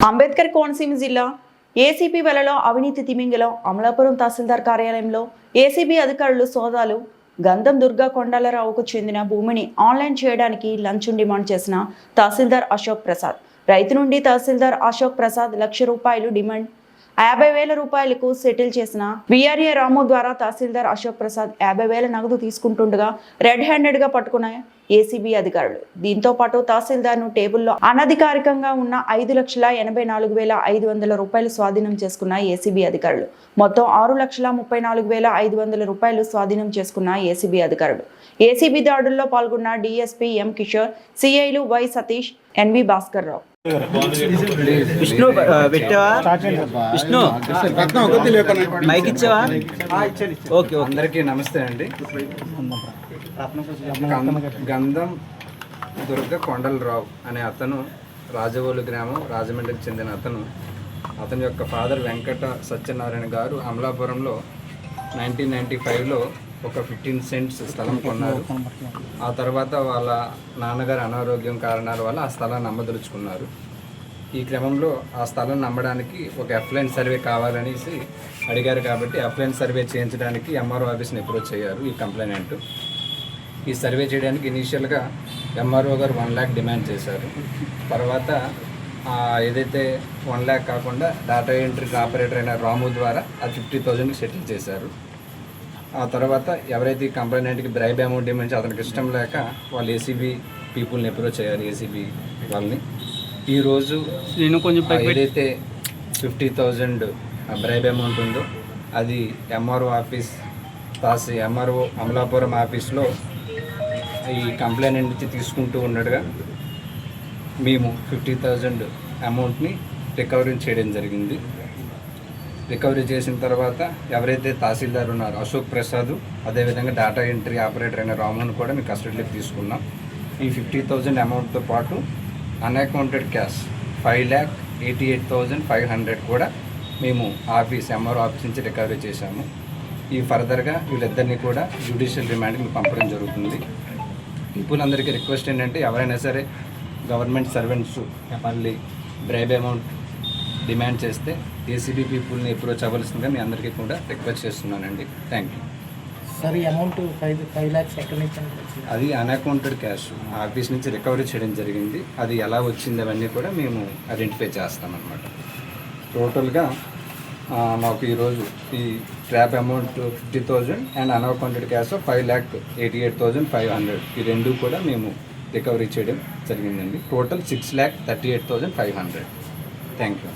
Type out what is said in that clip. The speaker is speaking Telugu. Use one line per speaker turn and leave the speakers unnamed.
అంబేద్కర్ కోనసీమ జిల్లా ఏసీపీ వెలలో అవినీతి తిమింగలం అమలాపురం తహసీల్దార్ కార్యాలయంలో ఏసీబీ అధికారులు సోదాలు గంధం దుర్గా కొండలరావుకు చెందిన భూమిని ఆన్లైన్ చేయడానికి లంచం డిమాండ్ చేసిన తహసీల్దార్ అశోక్ ప్రసాద్. రైతు నుండి తహసీల్దార్ అశోక్ ప్రసాద్ లక్ష రూపాయలు డిమాండ్ యాభై వేల రూపాయలకు సెటిల్ చేసిన విఆర్ఏ రాము ద్వారా తహసీల్దార్ అశోక్ ప్రసాద్ యాభై వేల నగదు తీసుకుంటుండగా రెడ్ హ్యాండెడ్గా పట్టుకున్న ఏసీబీ అధికారులు. దీంతో పాటు తహసీల్దార్ను టేబుల్లో అనధికారికంగా ఉన్న ఐదు లక్షల ఎనభై నాలుగు వేల ఐదు వందల రూపాయలు స్వాధీనం చేసుకున్న ఏసీబీ అధికారులు. మొత్తం ఆరు లక్షల ముప్పై నాలుగు వేల ఐదు వందల రూపాయలు స్వాధీనం చేసుకున్న ఏసీబీ అధికారులు. ఏసీబీ దాడుల్లో పాల్గొన్న డీఎస్పీ ఎం కిషోర్ సిఐలు వై సతీష్ ఎన్వి భాస్కర్ రావు.
విష్ణు పెట్టావా? విష్ణు మైక్ ఇచ్చావా ఓకే.
అందరికీ నమస్తే అండి. గంధం దుర్గ కొండలరావు అనే అతను రాజవోలు గ్రామం రాజమండ్రికి చెందిన అతను అతని యొక్క ఫాదర్ వెంకట సత్యనారాయణ గారు అమలాపురంలో నైన్టీన్ నైంటీ ఫైవ్లో ఒక ఫిఫ్టీన్ సెంట్స్ స్థలం కొన్నారు. ఆ తర్వాత వాళ్ళ నాన్నగారు అనారోగ్యం కారణాల వల్ల ఆ స్థలాన్ని అమ్మదలుచుకున్నారు. ఈ క్రమంలో ఆ స్థలం నమ్మడానికి ఒక ఎఫ్లైన్ సర్వే కావాలనేసి అడిగారు కాబట్టి ఎఫ్లైన్ సర్వే చేయించడానికి ఎంఆర్ఓ ఆఫీస్ని అప్రోచ్ అయ్యారు ఈ కంప్లైనెంట్. ఈ సర్వే చేయడానికి ఇనీషియల్గా ఎంఆర్ఓ గారు వన్ ల్యాక్ డిమాండ్ చేశారు. తర్వాత ఏదైతే వన్ ల్యాక్ కాకుండా డేటా ఎంట్రీ ఆపరేటర్ అయిన రాము ద్వారా ఆ ఫిఫ్టీ థౌజండ్కి సెటిల్ చేశారు. ఆ తర్వాత ఎవరైతే కంప్లైంట్కి బ్రైబ్ అమౌంట్ డిమాండ్ అతనికి ఇష్టం లేక వాళ్ళు ఏసీబీ పీపుల్ని అప్రోచ్ అయ్యారు ఏసీబీ వాళ్ళని. ఈరోజు
నేను కొంచెం
ఏదైతే ఫిఫ్టీ థౌజండ్ బ్రైబ్ అమౌంట్ ఉందో అది ఎంఆర్ఓ ఆఫీస్ తాసి ఎంఆర్ఓ అమలాపురం ఆఫీస్లో ఈ కంప్లైంట్ నుంచి తీసుకుంటూ ఉండగా మేము ఫిఫ్టీ థౌజండ్ అమౌంట్ని రికవరీ చేయడం జరిగింది. రికవరీ చేసిన తర్వాత ఎవరైతే తహసీల్దార్ ఉన్నారో అశోక్ ప్రసాద్ అదేవిధంగా డేటా ఎంట్రీ ఆపరేటర్ అయిన రామును కూడా మేము కస్టడీలోకి తీసుకున్నాం. ఈ ఫిఫ్టీ థౌజండ్ అమౌంట్తో పాటు unaccounted cash five lakh eighty eight thousand five hundred కూడా మేము ఆఫీస్ ఎంఆర్ఓ ఆఫీస్ నుంచి రికవరీ చేశాము. ఈ ఫర్దర్గా వీళ్ళిద్దరినీ కూడా జ్యుడిషియల్ రిమాండ్కి మేము పంపడం జరుగుతుంది. పీపుల్ అందరికీ రిక్వెస్ట్ ఏంటంటే ఎవరైనా సరే గవర్నమెంట్ సర్వెంట్స్ మళ్ళీ బ్రైబ్ అమౌంట్ డిమాండ్ చేస్తే ఏసీబీ పీపుల్ని అప్రోచ్ అవ్వాల్సిందిగా మీ అందరికీ కూడా రిక్వెస్ట్ చేస్తున్నానండి. Thank you.
సార్ ఈ అమౌంట్ ఫైవ్ ఫైవ్ ల్యాక్స్ ఎక్కడి నుంచి
అది అన్అకౌంటెడ్ క్యాష్. ఆఫీస్ నుంచి రికవరీ చేయడం జరిగింది. అది ఎలా వచ్చింది అవన్నీ కూడా మేము ఐడెంటిఫై చేస్తామన్నమాట. టోటల్గా మాకు ఈరోజు ఈ trap amount fifty thousand and unaccounted cash five lakh eighty eight thousand five hundred. ఈ రెండు కూడా మేము రికవరీ చేయడం జరిగిందండి. Total six lakh thirty eight thousand five hundred. Thank you